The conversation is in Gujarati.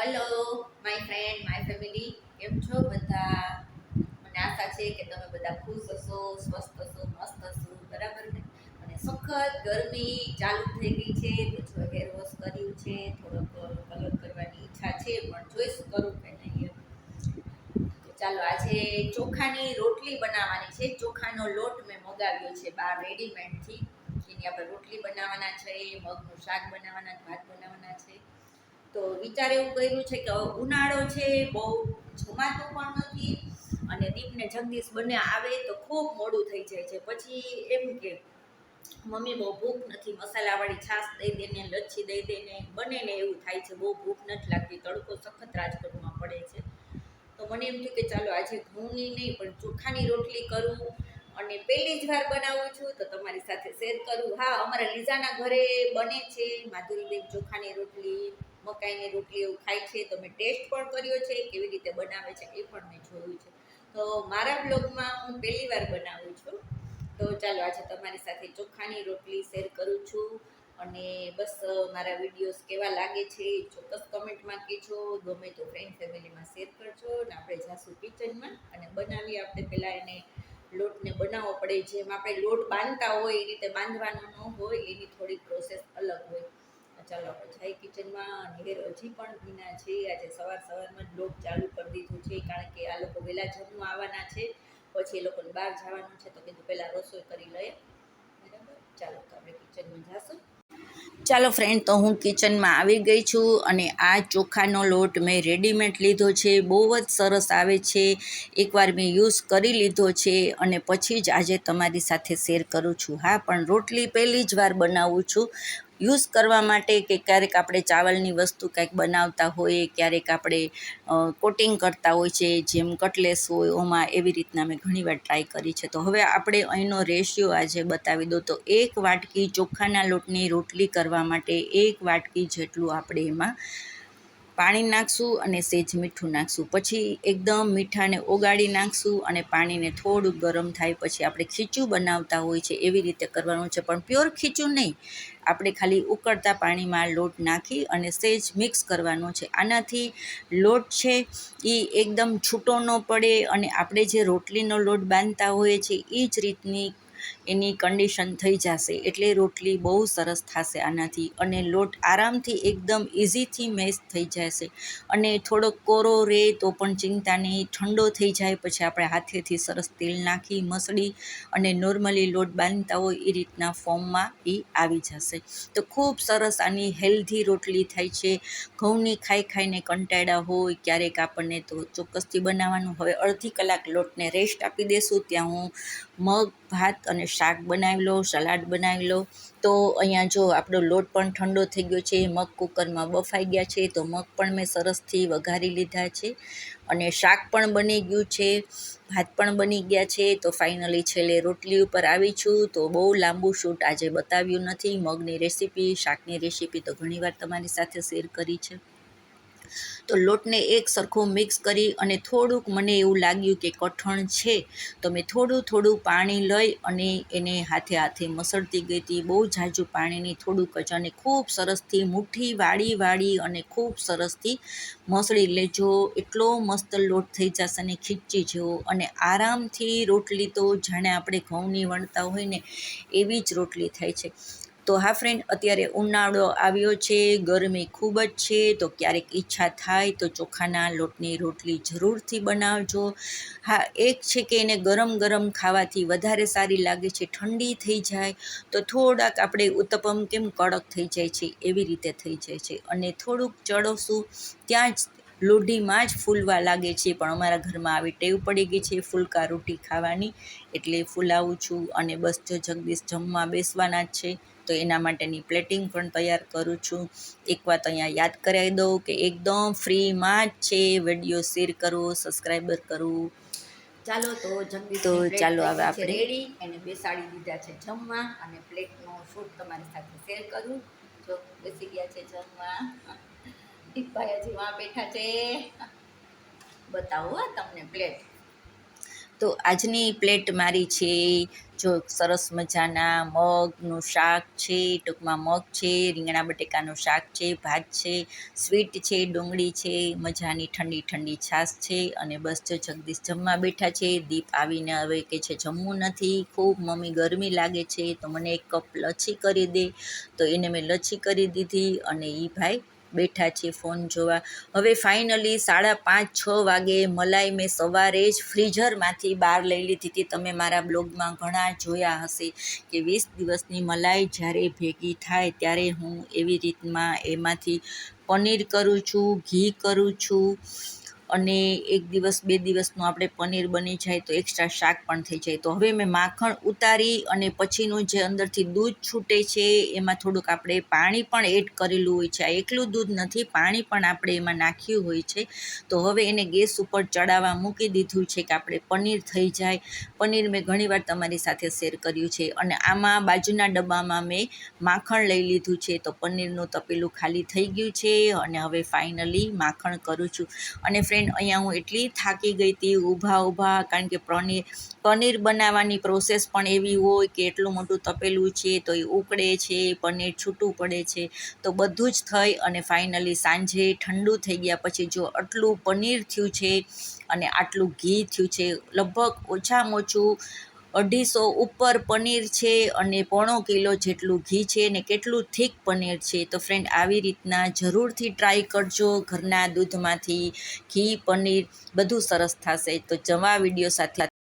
Hello my friend my family કેમ છો બધા? મને આશા છે કે તમે બધા ખુશ હશો, સ્વસ્થ હશો, મસ્ત હશો, બરાબર ને? અને સખત ગરમી ચાલુ થઈ ગઈ છે, તો જો હેર વોશ કર્યું છે, થોડોક કલર કરવાની ઈચ્છા છે, પણ જોઈશું કરું કે નહીં. તો ચાલો, આજે ચોખાની રોટલી બનાવવાની છે. ચોખાનો લોટ મેં મગાવ્યો છે બહાર રેડીમેડથી એની આપણે રોટલી બનાવવાના છે, મગનું શાક બનાવવાના, ભાત બનાવવાના છે. તો વિચાર એવું કર્યું છે કે ઉનાળો છે, બહુ જમાતો પણ નથી અને દીપને જગદીશ બંને આવે તો ખૂબ મોડું થઈ જાય છે. પછી એમ કે, મમ્મી, બહુ ભૂખ નથી, મસાલાવાળી છાશ દઈ દે લચ્છી દઈ દે ને બને ને એવું થાય છે. બહુ ભૂખ નથી લાગતી, તડકો સખત રાજકોટમાં પડે છે. તો મને એમ થયું કે ચાલો, આજે ઘઉંની નહીં, પણ ચોખાની રોટલી કરું અને પહેલી જ વાર બનાવું છું, તો તમારી સાથે શેર કરું. હા, અમારા લીઝાના ઘરે બને છે માધુરીબેન ચોખાની રોટલી. મકાઈની રોટલી એવું ખાય છે તો મેં ટેસ્ટ પણ કર્યો છે કેવી રીતે બનાવે છે એ પણ મેં જોયું છે. તો મારા બ્લોગમાં હું પહેલી વાર બનાવું છું. તો ચાલો આજે તમારી સાથે ચોખાની રોટલી શેર કરું છું અને બસ મારા વિડીયોઝ કેવા લાગે છે ચોક્કસ કમેન્ટમાં કહેજો. ગમે તો ફ્રેન્ડ ફેમિલીમાં શેર કરજો અને આપણે જાશું કિચનમાં અને બનાવી આપણે પહેલાં એને લોટને બનાવવો પડે. જેમ આપણે લોટ બાંધતા હોય એ રીતે બાંધવાનો ન હોય, એની થોડી પ્રોસેસ અલગ હોય. ચાલો આપણે કિચનમાં અને હજી પણ ભીના છે. આજે સવાર સવારમાં જ લોક ચાલુ કરી દીધું છે, કારણ કે આ લોકો વહેલા જમવા આવવાના છે. પછી એ લોકોને બહાર જવાનું છે, તો કીધું પહેલાં રસોઈ કરી લઈએ. બરાબર? ચાલો, તો આપણે કિચનમાં જશું. ચાલો ફ્રેન્ડ તો હું કિચનમાં આવી ગઈ છું અને આ ચોખાનો લોટ મેં રેડીમેડ લીધો છે. બહુ જ સરસ આવે છે. એકવાર મેં યુઝ કરી લીધો છે અને પછી જ આજે તમારી સાથે શેર કરું છું. હા, પણ રોટલી પહેલી જ વાર બનાવું છું. યુઝ કરવા માટે કે ક્યારેક આપણે ચાવલની વસ્તુ કંઈક બનાવતા હોઈએ, ક્યારેક આપણે કોટિંગ કરતા હોય છે, જેમ કટલેસ હોય, ઓમાં એવી રીતના મેં ઘણીવાર ટ્રાય કરી છે. તો હવે આપણે અહીંનો રેશિયો આજે બતાવી દો તો એક વાટકી ચોખાના લોટની રોટલી કરવા માટે એક વાટકી જેટલું આપણે એમાં પાણી નાખશું અને સેજ મીઠું નાખશું. પછી એકદમ મીઠાને ઓગાળી નાખશું અને પાણીને થોડું ગરમ થાય પછી આપણે ખીચું બનાવતા હોય છે એવી રીતે કરવાનું છે. પણ પ્યોર ખીચું નહીં. આપણે ખાલી ઉકળતા પાણીમાં લોટ નાખી અને સેજ મિક્સ કરવાનો છે. આનાથી લોટ છે એ એકદમ છૂટો ન પડે અને આપણે જે રોટલીનો લોટ બાંધતા હોઈએ છીએ એ જ રીતની એની કન્ડિશન થઈ જશે. એટલે રોટલી બહુ સરસ થશે આનાથી અને લોટ આરામથી એકદમ ઇઝીથી મેશ થઈ જશે. અને થોડોક કોરો રહે તો પણ ચિંતા નહીં ઠંડો થઈ જાય. પછી આપણે હાથેથી સરસ તેલ નાખી, મસળી અને નોર્મલી લોટ બાંધતા હોય એ રીતના ફોર્મમાં એ આવી જશે. તો ખૂબ સરસ આની હેલ્ધી રોટલી થાય છે. ઘઉંની ખાઈ ખાઈને કંટાળ્યા હોય, ક્યારેક આપણને તો ચોક્કસથી બનાવવાનું. હવે અડધી કલાક લોટને રેસ્ટ આપી દેશું. ત્યાં હું મગ, ભાત અને શાક બનાવી લો, સલાડ બનાવી લો. તો અહીંયા જો આપણો લોટ પણ ઠંડો થઈ ગયો છે, મગ કુકરમાં બફાઈ ગયા છે, તો મગ પણ મેં સરસથી વઘારી લીધા છે. અને શાક પણ બની ગયું છે, ભાત પણ બની ગયા છે. તો ફાઇનલી છેલ્લે રોટલી ઉપર આવી છું. તો બહુ લાંબુ શૂટ આજે બતાવ્યું નથી. મગની રેસીપી, શાકની રેસીપી તો ઘણીવાર તમારી સાથે શેર કરી છે. તો લોટને એક સરખો મિક્સ કરી અને થોડુંક મને એવું લાગ્યું કે કઠણ છે. તો મેં થોડું થોડું પાણી લઈ અને એને હાથે હાથે મસળતી ગઈ હતી. બહુ ઝાઝું પાણીની થોડુંક જ અને ખૂબ સરસથી મુઠ્ઠી વાળી વાળી અને ખૂબ સરસથી મસળી લેજો. એટલો મસ્ત લોટ થઈ જશે અને ખીચી જેવો. અને આરામથી રોટલી તો જાણે આપણે ઘઉંની વણતા હોય ને એવી જ રોટલી થાય છે. તો હા ફ્રેન્ડ અત્યારે ઉનાળો આવ્યો છે, ગરમી ખૂબ જ છે, તો ક્યારેક ઈચ્છા થાય તો ચોખાના લોટની રોટલી જરૂરથી બનાવજો. હા, એક છે કે એને ગરમ ગરમ ખાવાથી વધારે સારી લાગે છે, ઠંડી થઈ જાય, તો થોડાક આપણે ઉત્તપમ કેમ કડક થઈ જાય છે, એવી રીતે થઈ જાય છે. અને થોડુંક ચડોશું ત્યાં જ લોઢીમાં જ ફૂલવા લાગે છે, પણ અમારા ઘરમાં આવી ટેવ પડી ગઈ છે ફૂલકા રોટી ખાવાની, એટલે ફૂલાવું છું અને બસ જો જગદીશ જમવા બેસવાના જ છે. તો એના માટેની પ્લેટિંગ પણ તૈયાર કરું છું. એક વાત અહીંયા યાદ કરાવી દઉં કે એકદમ ફ્રીમાં જ છે વીડિયો શેર કરો સબસ્ક્રાઈબર કરવું. ચાલો તો જમી તો ચાલો હવે આપણે રેડી એને બેસાડી દીધા છે જમવા અને પ્લેટનો શૂટ તમારી સાથે શેર કરું. જો બેસી ગયા છે જમવા. દીપભાઈ હજી વાં બેઠા છે. બતાવો તમને પ્લેટ. તો આજની પ્લેટ મારી છે. જો સરસ મજાના મગનું શાક છે, ટૂંકમાં મગ છે, રીંગણા બટેકાનું શાક છે, ભાત છે, સ્વીટ છે, ડુંગળી છે, મજાની ઠંડી ઠંડી છાશ છે અને બસ જો જગદીશ જમવા બેઠા છે. દીપ આવીને હવે કે છે જમવું નથી. ખૂબ મમ્મી ગરમી લાગે છે તો મને એક કપ લચ્છી કરી દે. તો એને મેં લચ્છી કરી દીધી અને એ ભાઈ બેઠા છે ફોન જોવા. હવે ફાઇનલી સાડા પાંચ, છ વાગે મલાઈ મેં સવારે જ ફ્રીઝરમાંથી બહાર લઈ લીધી હતી. તમે મારા બ્લોગમાં ઘણા જોયા હશે કે વીસ દિવસની મલાઈ જ્યારે ભેગી થાય ત્યારે હું એવી રીતમાં એમાંથી પનીર કરું છું, ઘી કરું છું અને એક દિવસ, બે દિવસનું આપણે પનીર બની જાય તો એક્સ્ટ્રા શાક પણ થઈ જાય. તો હવે મેં માખણ ઉતારી અને પછીનું જે અંદરથી દૂધ છૂટે છે, એમાં થોડુંક આપણે પાણી પણ એડ કરેલું હોય છે. આ એકલું દૂધ નથી, પાણી પણ આપણે એમાં નાખ્યું હોય છે. તો હવે એને ગેસ ઉપર ચડાવવા મૂકી દીધું છે કે આપણે પનીર થઈ જાય. પનીર મેં ઘણીવાર તમારી સાથે શેર કર્યું છે અને આમાં બાજુના ડબ્બામાં મેં માખણ લઈ લીધું છે. તો પનીરનું તપેલું ખાલી થઈ ગયું છે અને હવે ફાઇનલી માખણ કરું છું. અને ફ્રેન્ડ અહીંયા હું એટલી થાકી ગઈ હતી, ઊભા ઊભા, કારણ કે પનીર પનીર બનાવવાની પ્રોસેસ પણ એવી હોય કે એટલું મોટું તપેલું છે તો એ ઉકળે છે, પનીર છૂટું પડે છે, તો બધું જ થઈ અને ફાઇનલી સાંજે ઠંડુ થઈ ગયા પછી જો આટલું પનીર થયું છે અને આટલું ઘી થયું છે, લગભગ ઓછામાં ઓછું અઢીસો ઉપર પનીર છે અને પોણો કિલો જેટલું ઘી છે ને કેટલું થીક પનીર છે તો ફ્રેન્ડ આવી રીતના જરૂરથી ટ્રાય કરજો. ઘરના દૂધમાંથી ઘી, પનીર બધું સરસ થશે. તો જવા વીડિયો સાથે